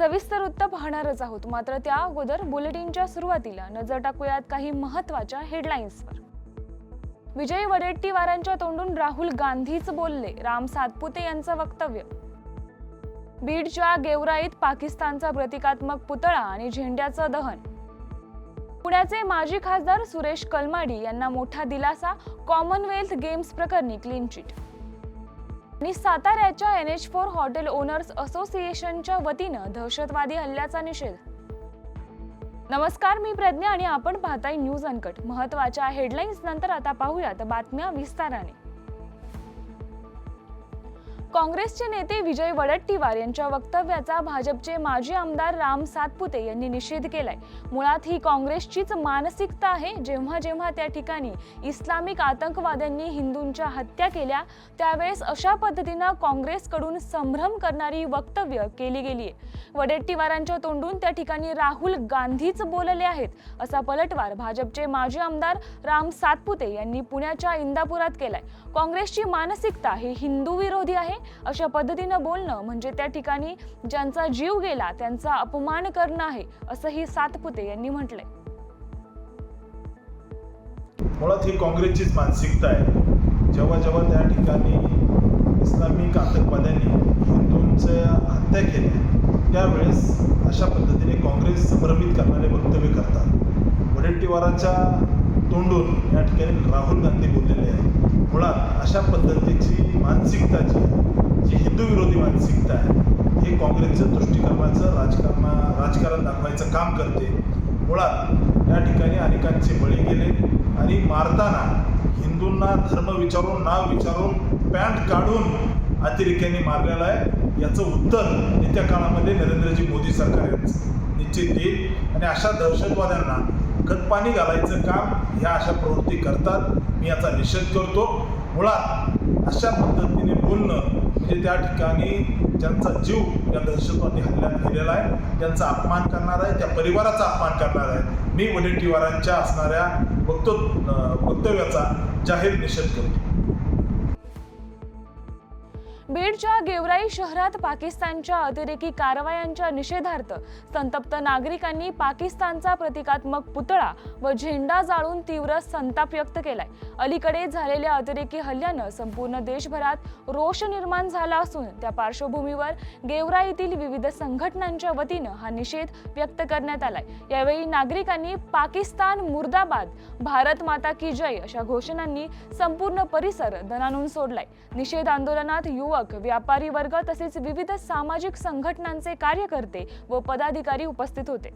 सविस्तर वृत्त पाहणारच आहोत. मात्र त्या अगोदर बुलेटिनच्या सुरुवातीला नजर टाकूयात काही महत्त्वाच्या हेडलाईन्सवर. विजय वडेट्टीवारांच्या तोंडून राहुल गांधीच बोलले राम सातपुते यांचं वक्तव्य. बीडच्या गेवराईत पाकिस्तानचा प्रतिकात्मक पुतळा आणि झेंड्याचं दहन. पुण्याचे माजी खासदार सुरेश कलमाडी यांना मोठा दिलासा कॉमनवेल्थ गेम्स प्रकरणी क्लीन चिट. आणि साताऱ्याच्या N H four hotel owners असोसिएशनच्या वतीनं दहशतवादी हल्ल्याचा निषेध. नमस्कार मी प्रज्ञा आणि आपण पाहताय न्यूज अनकट. महत्त्वाच्या हेडलाईन्स नंतर आता पाहूयात बातम्या विस्ताराने. काँग्रेसचे नेते विजय वडट्टीवार यांच्या वक्तव्याचा भाजपचे माजी आमदार राम सातपुते यांनी निषेध केलाय. मुळात ही काँग्रेसचीच मानसिकता आहे. जेव्हा जेव्हा त्या ठिकाणी इस्लामिक आतंकवाद्यांनी हिंदूंच्या हत्या केल्या त्यावेळेस अशा पद्धतीनं काँग्रेसकडून संभ्रम करणारी वक्तव्य केली गेली आहे वडेट्टीवारांच्या तोंडून त्या ठिकाणी राहुल गांधीच बोलले आहेत असा पलटवार भाजपचे माजी आमदार राम सातपुते यांनी पुण्याच्या इंदापुरात केलाय. काँग्रेसची मानसिकता ही हिंदू विरोधी आहे. अशा पद्धतीनं बोलणं म्हणजे त्या ठिकाणी ज्यांचा जीव गेला त्यांचा अपमान करणं आहे असंही सातपुते यांनी म्हटलंय. मुळात ही काँग्रेसचीच मानसिकता आहे. जेव्हा जेव्हा त्या ठिकाणी इस्लामिक आतंकवाद्यांनी हिंदूंच्या हत्या केल्या त्यावेळेस अशा पद्धतीने काँग्रेस संभ्रमित करणारे वक्तव्य करतात. वडेट्टीवाराच्या तोंडून या ठिकाणी राहुल गांधी बोललेले आहे. मुळात अशा पद्धतीची मानसिकता जी आहे जी हिंदू विरोधी मानसिकता आहे हे काँग्रेसचं दृष्टिकोनाचं राजकारणा राजकारण दाखवायचं काम करते. मुळात या ठिकाणी अनेकांचे बळी गेले आणि मारताना हिंदूंना धर्म विचारून नाव विचारून पॅन्ट काढून अतिरेक्यांनी मारलेलं आहे. याचं उत्तर येत्या काळामध्ये नरेंद्रजी मोदी सरकार निश्चित देईल आणि अशा दहशतवाद्यांना खतपाणी घालायचं काम ह्या अशा प्रवृत्ती करतात. मी याचा निषेध करतो. मुळात अशा पद्धतीने बोलणं म्हणजे त्या ठिकाणी ज्यांचा जीव या दहशतवादी हल्ल्यात गेलेला आहे त्यांचा अपमान करणार आहे त्या परिवाराचा अपमान करणार आहे. मी वडेट्टीवारांच्या असणाऱ्या वक्त वक्तव्याचा जाहीर निषेध करतो. बीडच्या गेवराई शहरात पाकिस्तानच्या अतिरेकी कारवायांच्या निषेधार्थ संतप्त नागरिकांनी पाकिस्तानचा प्रतिकात्मक पुतळा व झेंडा जाळून तीव्र संताप व्यक्त केलाय. अलीकडे झालेल्या अतिरेकी हल्ल्यानं संपूर्ण देशभरात रोष निर्माण झाला असून त्या पार्श्वभूमीवर गेवराईतील विविध संघटनांच्या वतीनं हा निषेध व्यक्त करण्यात आलाय. यावेळी नागरिकांनी पाकिस्तान मुर्दाबाद भारत माता की जय अशा घोषणांनी संपूर्ण परिसर दणानून सोडलाय. निषेध आंदोलनात युवक व्यापारी वर्ग तसेच विविध सामाजिक संघटनांचे कार्यकर्ते व पदाधिकारी उपस्थित होते.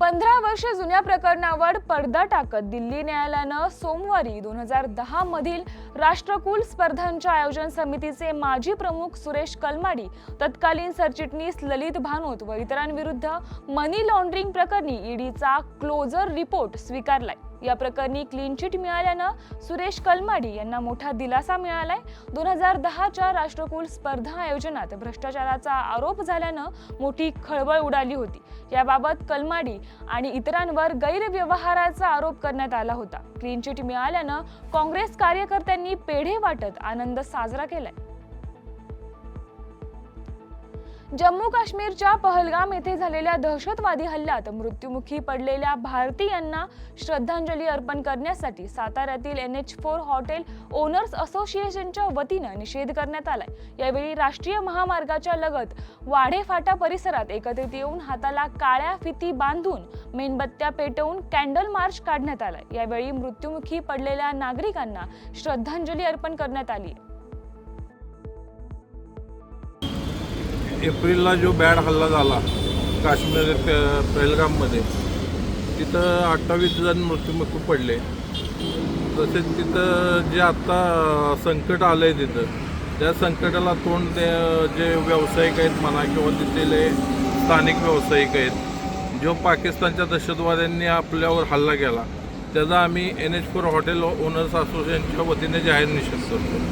पंधरा वर्ष जुन्या प्रकरणावर पडदा टाकत दिल्ली न्यायालयानं सोमवारी दोन हजार दहा मधील राष्ट्रकुल स्पर्धांच्या आयोजन समितीचे माजी प्रमुख सुरेश कलमाडी तत्कालीन सरचिटणीस ललित भानोत व इतरांविरुद्ध मनी लॉन्ड्रिंग प्रकरणी ईडीचा क्लोजर रिपोर्ट स्वीकारलाय. या प्रकरणी क्लीन चिट मिळाल्यानं सुरेश कलमाडी यांना मोठा दिलासा मिळालाय. दोन हजार दहाच्या राष्ट्रकुल स्पर्धा आयोजनात भ्रष्टाचाराचा आरोप झाल्यानं मोठी खळबळ उडाली होती. याबाबत कलमाडी आणि इतरांवर गैरव्यवहाराचा आरोप करण्यात आला होता. क्लीन चिट मिळाल्यानं काँग्रेस कार्यकर्त्यांनी पेढे वाटत आनंद साजरा केलाय. जम्मू काश्मीरच्या पहलगाम येथे झालेल्या दहशतवादी हल्ल्यात मृत्युमुखी पडलेल्या भारतीयांना श्रद्धांजली अर्पण करण्यासाठी साताऱ्यातील N H four hotel owners असोसिएशनच्या वतीनं निषेध करण्यात आलाय. यावेळी राष्ट्रीय महामार्गाच्या लगत वाढेफाटा परिसरात एकत्रित येऊन हाताला काळ्या फिती बांधून मेणबत्त्या पेटवून कॅन्डल मार्च काढण्यात आलाय. यावेळी मृत्युमुखी पडलेल्या नागरिकांना श्रद्धांजली अर्पण करण्यात आली. एप्रिलला जो बॅड हल्ला झाला काश्मीर प- पहलगाममध्ये तिथं अठ्ठावीस जण मृत्युमुखी पडले. तसेच तिथं जे आत्ता संकट आलं आहे तिथं त्या संकटाला तोंड ते जे व्यावसायिक आहेत म्हणा किंवा तिथले स्थानिक व्यावसायिक आहेत जो पाकिस्तानच्या दहशतवाद्यांनी आपल्यावर हल्ला केला त्याचा आम्ही N H four hotel owners असोसिएशनच्या वतीने जाहीर निषेध करतो.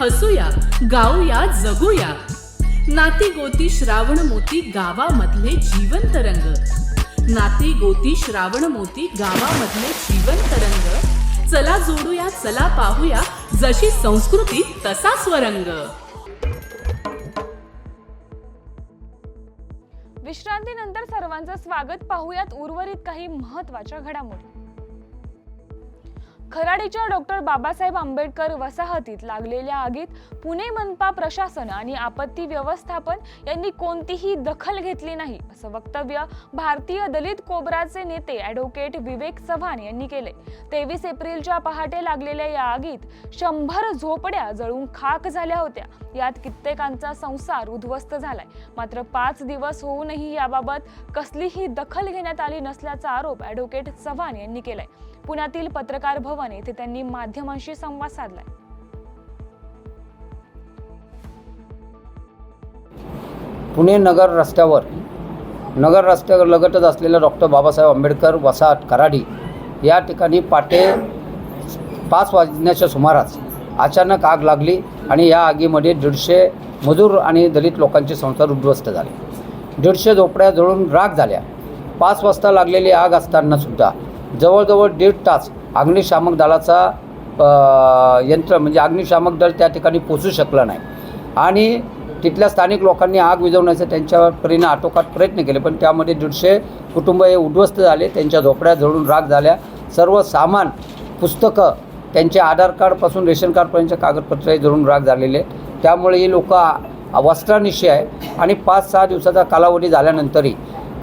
हसूया गाऊया जगूया. नाती गोती श्रावण मोती गावामधले जीवन तरंग नाती गोती श्रावण मोती गावामधले जीवन तरंग चला जोडूया चला पाहूया जशी संस्कृती तसा स्वरंग. विश्रांतीनंतर सर्वांचं स्वागत पाहूयात उर्वरित काही महत्त्वाच्या घडामोडी. खराडीच्या डॉक्टर बाबासाहेब आंबेडकर वसाहतीत लागलेल्या आगीत पुणे मनपा प्रशासन आणि आपत्ती व्यवस्थापन यांनी कोणतीही दखल घेतली नाही असं वक्तव्य भारतीय दलित कोबराचे नेते ॲडव्होकेट विवेक चव्हाण यांनी केले. तेवीस एप्रिलच्या पहाटे लागलेल्या या आगीत शंभर झोपड्या जळून खाक झाल्या होत्या. यात कित्येकांचा संसार उद्ध्वस्त झालाय. मात्र पाच दिवस होऊनही याबाबत कसलीही दखल घेण्यात आली नसल्याचा आरोप ॲडव्होकेट चव्हाण यांनी केलाय. पुण्यातील पत्रकार भवन येथे त्यांनी माध्यमांशी संवाद साधलाय. पुणे नगर रस्त्यावर नगर रस्त्यावर लगतच असलेल्या डॉक्टर बाबासाहेब आंबेडकर वसाहत कराडी या ठिकाणी पाटे पाच वाजण्याच्या सुमारास अचानक आग लागली आणि या आगीमध्ये दीडशे मजूर आणि दलित लोकांचे संसार उद्ध्वस्त झाले. दीडशे झोपड्या जळून राग झाल्या. पाच वाजता लागलेली आग असतानासुद्धा जवळजवळ दीड तास अग्निशामक दलाचा यंत्र म्हणजे अग्निशामक दल त्या ठिकाणी पोचू शकलं नाही. आणि तिथल्या स्थानिक लोकांनी आग विझवण्याचा त्यांच्या परीने आटोकाट प्रयत्न केले पण त्यामध्ये दीडशे कुटुंब हे उद्ध्वस्त झाले त्यांच्या झोपड्या जळून राग झाल्या. सर्व सामान पुस्तकं त्यांचे आधार कार्डपासून रेशन कार्डपर्यंतचे कागदपत्रे हे जळून राग झालेले त्यामुळे ही लोक वस्त्रानिशी आहे आणि पाच सहा दिवसाचा कालावधी झाल्यानंतरही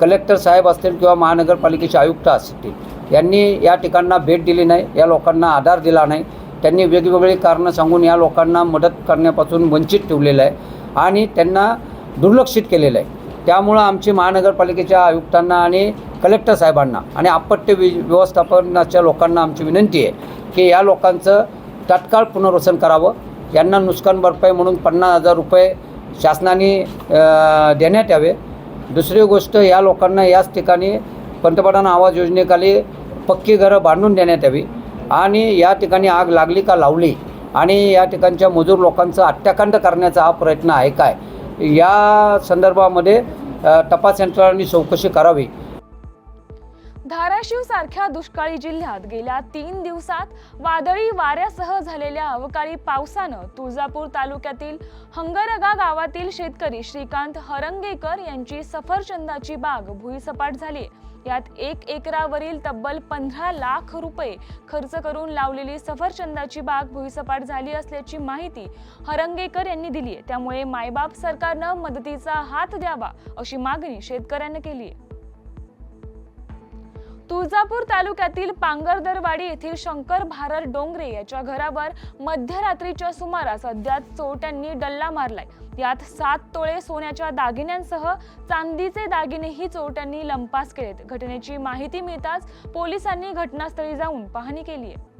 कलेक्टर साहेब असतील किंवा महानगरपालिकेचे आयुक्त असतील यांनी या ठिकाणांना भेट दिली नाही या लोकांना आधार दिला नाही. त्यांनी वेगवेगळी कारणं सांगून या लोकांना मदत करण्यापासून वंचित ठेवलेलं आहे आणि त्यांना दुर्लक्षित केलेलं आहे. त्यामुळं आमची महानगरपालिकेच्या आयुक्तांना आणि कलेक्टर साहेबांना आणि आपत्ती वि व्यवस्थापनाच्या लोकांना आमची विनंती आहे की या लोकांचं तात्काळ पुनर्वसन करावं. यांना नुकसान भरपाई म्हणून पन्नास हजार रुपये शासनाने देण्यात यावे. दुसरी गोष्ट या लोकांना याच ठिकाणी पंतप्रधान आवास योजनेखाली पक्की घरं बांधून देण्यात यावी. आणि या ठिकाणी आग लागली का लावली आणि या ठिकाणच्या मजूर लोकांचं हत्याकांड करण्याचा हा प्रयत्न आहे काय? या संदर्भामध्ये तपास यंत्रणांनी चौकशी करावी. धाराशिव सारख्या दुष्काळी जिल्ह्यात गेल्या तीन दिवसात वादळी वाऱ्यासह झालेल्या अवकाळी पावसानं तुळजापूर तालुक्यातील हंगरगा गावातील शेतकरी श्रीकांत हरंगेकर यांची सफरचंदाची बाग भुईसपाट झाली यात एक एकरावरील तब्बल पंधरा लाख रुपये खर्च करून लावलेली सफरचंदाची बाग भुईसपाट झाली असल्याची माहिती हरंगेकर यांनी दिली आहे त्यामुळे मायबाप सरकारनं मदतीचा हात द्यावा अशी मागणी शेतकऱ्यांनी केली आहे तुळजापूर तालुक्यातील पांगरदरवाडी येथील शंकर भारत डोंगरे याच्या घरावर मध्यरात्रीच्या सुमारास अज्ञात चोरट्यांनी डल्ला मारलाय. यात सात तोळे सोन्याच्या दागिन्यांसह चांदीचे दागिनेही चोरट्यांनी लंपास केलेत. घटनेची माहिती मिळताच पोलिसांनी घटनास्थळी जाऊन पाहणी केली आहे.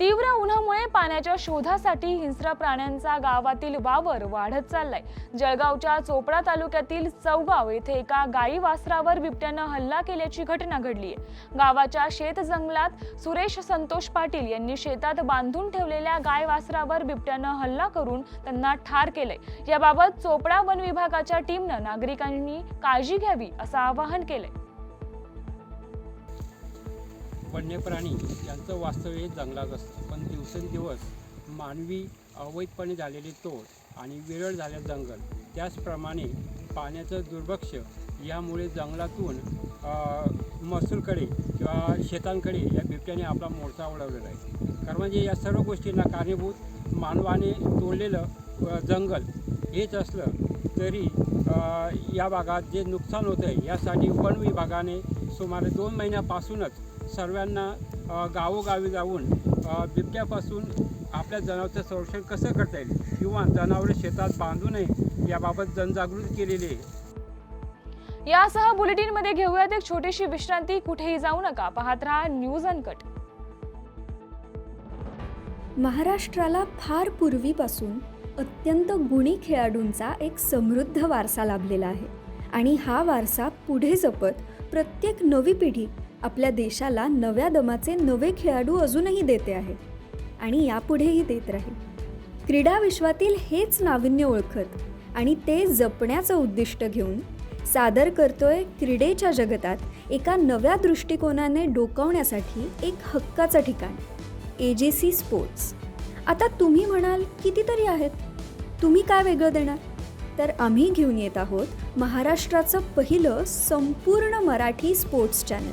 तीव्र उन्हामुळे पाण्याच्या शोधासाठी हिंस्र प्राण्यांचा गावातील वावर वाढत चाललाय. जळगावच्या चोपडा तालुक्यातील चौगाव येथे एका गाई वासरावर बिबट्यानं हल्ला केल्याची घटना घडली आहे. गावाच्या शेत जंगलात सुरेश संतोष पाटील यांनी शेतात बांधून ठेवलेल्या गाय वासरावर बिबट्यानं हल्ला करून त्यांना ठार केलंय. याबाबत चोपडा वन विभागाच्या टीमनं नागरिकांनी काळजी घ्यावी असं आवाहन केलंय. वन्य प्राणी यांचं वास्तव्य हे जंगलात असतं. पण दिवसेंदिवस मानवी अवैधपणे झालेले तोड आणि विरळ झाले जंगल त्याचप्रमाणे पाण्याचं दुर्भक्ष यामुळे जंगलातून महसूलकडे किंवा शेतांकडे या बिबट्याने आपला मोर्चा वळवलेला आहे. कारण म्हणजे या सर्व गोष्टींना कारणीभूत मानवाने तोडलेलं जंगल हेच असलं तरी या भागात जे नुकसान होतं आहे यासाठी वन विभागाने सुमारे दोन महिन्यापासूनच सर्वांना गावोगावी जाऊन बिबट्यापासून आपल्या जनावरचं संरक्षण कसं करता येईल किंवा जनावरे शेतात बांधू नये याबाबत जनजागृती केलेली आहे. यासह बुलेटिनमध्ये घेऊयात एक छोटीशी विश्रांती. कुठेही जाऊ नका. पाहत राहा न्यूज अनकट. महाराष्ट्राला फार पूर्वीपासून अत्यंत गुणी खेळाडूंचा एक समृद्ध वारसा लाभलेला आहे. आणि हा वारसा पुढे जपत प्रत्येक नवी पिढी आपल्या देशाला नव्या दमाचे नवे खेळाडू अजूनही देते आहे. आणि यापुढेही देत राहील. क्रीडा विश्वातील हेच नाविन्य ओळखत आणि ते जपण्याचं उद्दिष्ट घेऊन सादर करतोय क्रीडेच्या जगतात एका नव्या दृष्टिकोनाने डोकावण्यासाठी एक हक्काचं ठिकाण ए जे सी स्पोर्ट्स आता तुम्ही म्हणाल कितीतरी आहेत? तुम्ही काय वेगळं देणार? तर आम्ही घेऊन येत आहोत महाराष्ट्राचं पहिलं संपूर्ण मराठी स्पोर्ट्स चॅनल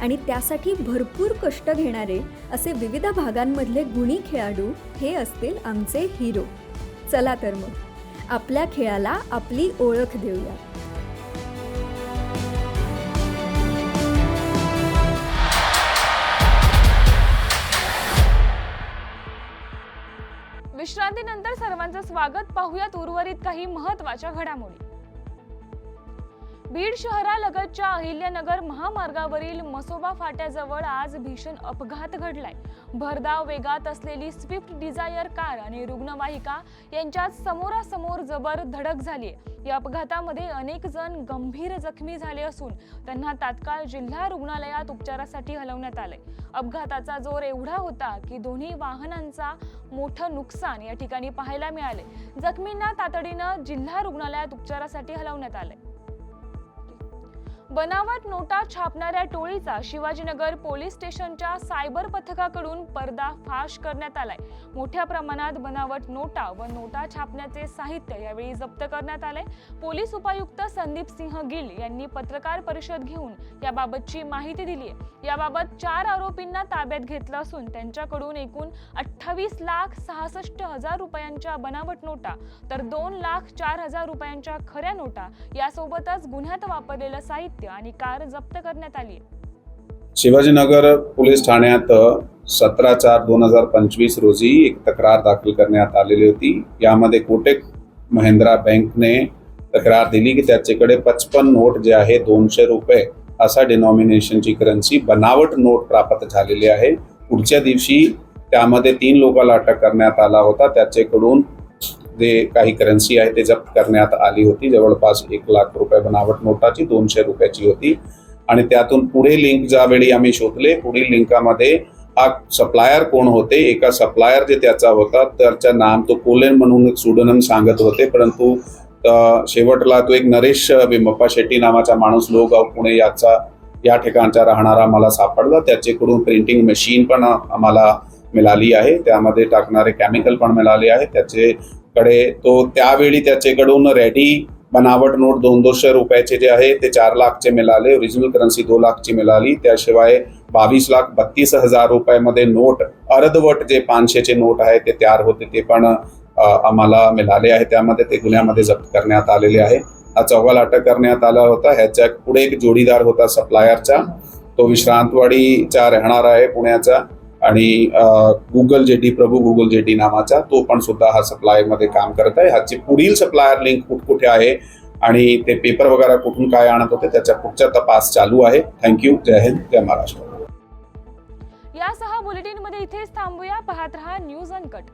आणि त्यासाठी भरपूर कष्ट घेणारे असे विविध भागांमधले गुणी खेळाडू हे असतील आमचे हिरो चला तर मग आपल्या खेळाला आपली ओळख देऊया. विश्रांतीनंतर सर्वांचं स्वागत. पाहूयात उर्वरित काही महत्त्वाच्या घडामोडी. बीड शहरालगतच्या अहिल्यानगर महामार्गावरील मसोबा फाट्याजवळ आज भीषण अपघात घडलाय. भरधाव वेगात असलेली स्विफ्ट डिझायर कार आणि रुग्णवाहिका यांच्यात समोरासमोर जबर धडक झाली या अपघातामध्ये अनेक जण गंभीर जखमी झाले असून त्यांना तात्काळ जिल्हा रुग्णालयात उपचारासाठी हलवण्यात आले अपघाताचा जोर एवढा होता की दोन्ही वाहनांचा मोठं नुकसान या ठिकाणी पाहायला मिळाले जखमींना तातडीनं जिल्हा रुग्णालयात उपचारासाठी हलवण्यात आलंय. बनावट नोटा छापणाऱ्या टोळीचा शिवाजीनगर पोलीस स्टेशनच्या सायबर पथकाकडून पर्दाफाश करण्यात आलाय. मोठ्या प्रमाणात बनावट नोटा व नोटा छापण्याचे साहित्य यावेळी जप्त करण्यात आलंय. पोलीस उपायुक्त संदीप सिंह गिल यांनी पत्रकार परिषद घेऊन याबाबतची माहिती दिली आहे. याबाबत चार आरोपींना ताब्यात घेतलं असून त्यांच्याकडून एकूण अठ्ठावीस लाख सहासष्ट हजार रुपयांच्या बनावट नोटा तर दोन लाख चार हजार रुपयांच्या खऱ्या नोटा यासोबतच गुन्ह्यात वापरलेलं साहित्य आणि कार जप्त करण्यात आली. शिवाजीनगर पोलीस ठाण्यात सतरा चार दोन हजार पंचवीस रोजी एक तक्रार दाखल करण्यात आलेली होती. यामध्ये कोटेक महिंद्रा बँकने तक्रार दिली की त्याच्याकडे पचपन नोट जे आहे दोनशे रुपये असा डिनॉमिनेशनची करन्सी बनावट नोट प्राप्त झालेली आहे. पुढच्या दिवशी त्यामध्ये तीन लोकांना अटक करण्यात आला होता. त्याच्याकडून जे काही करन्सी आहे ते जप्त करण्यात आली होती. जवळपास एक लाख रुपये बनावट नोटाची दोनशे रुपयाची होती. आणि त्यातून पुढे लिंक ज्यावेळी आम्ही शोधले पुढील लिंकामध्ये हा सप्लायर कोण होते? एका सप्लायर जे त्याचा होता त्याचं नाम तो कोलेन म्हणून सुडनम सांगत होते. परंतु शेवटला तो एक नरेश बिमप्पा शेट्टी नावाचा माणूस लोगाव पुणे याचा या ठिकाणचा राहणारा मला सापडला. त्याच्याकडून प्रिंटिंग मशीन पण आम्हाला मिळाली आहे. त्यामध्ये टाकणारे केमिकल पण मिळाले आहे. त्याचे कडे. तो त्यावेळी त्याच्याकडून रेडी बनावट नोट दोन दोनशे रुपयाचे जे आहे ते चार लाखचे मिळाले. ओरिजिनल करन्सी दोन लाखची मिळाली. त्याशिवाय बावीस लाख बत्तीस हजार रुपयामध्ये नोट अर्धवट जे पाचशेचे नोट आहे ते तयार होते ते पण आम्हाला मिळाले आहे. त्यामध्ये ते गुन्ह्यामध्ये जप्त करण्यात आलेले आहे. हा चौघाल अटक करण्यात आला होता. ह्याच्या पुढे एक जोडीदार होता सप्लायरचा तो विश्रांतवाडीचा राहणार आहे पुण्याचा. आणि Google JT Prabhu Google JT नावाचा तो पण सुद्धा हा सप्लायमध्ये काम करत आहे. ह्याचे पुढील सप्लायर लिंक कुठ कुठे आहे आणि ते पेपर वगैरे कुठून काय आणत होते त्याचा पुढचा तपास चालू आहे. Thank you Jai Hind Jai Maharashtra. यासह बुलेटिनमध्ये इथेच थांबूया. पाहत रहा न्यूज अनकट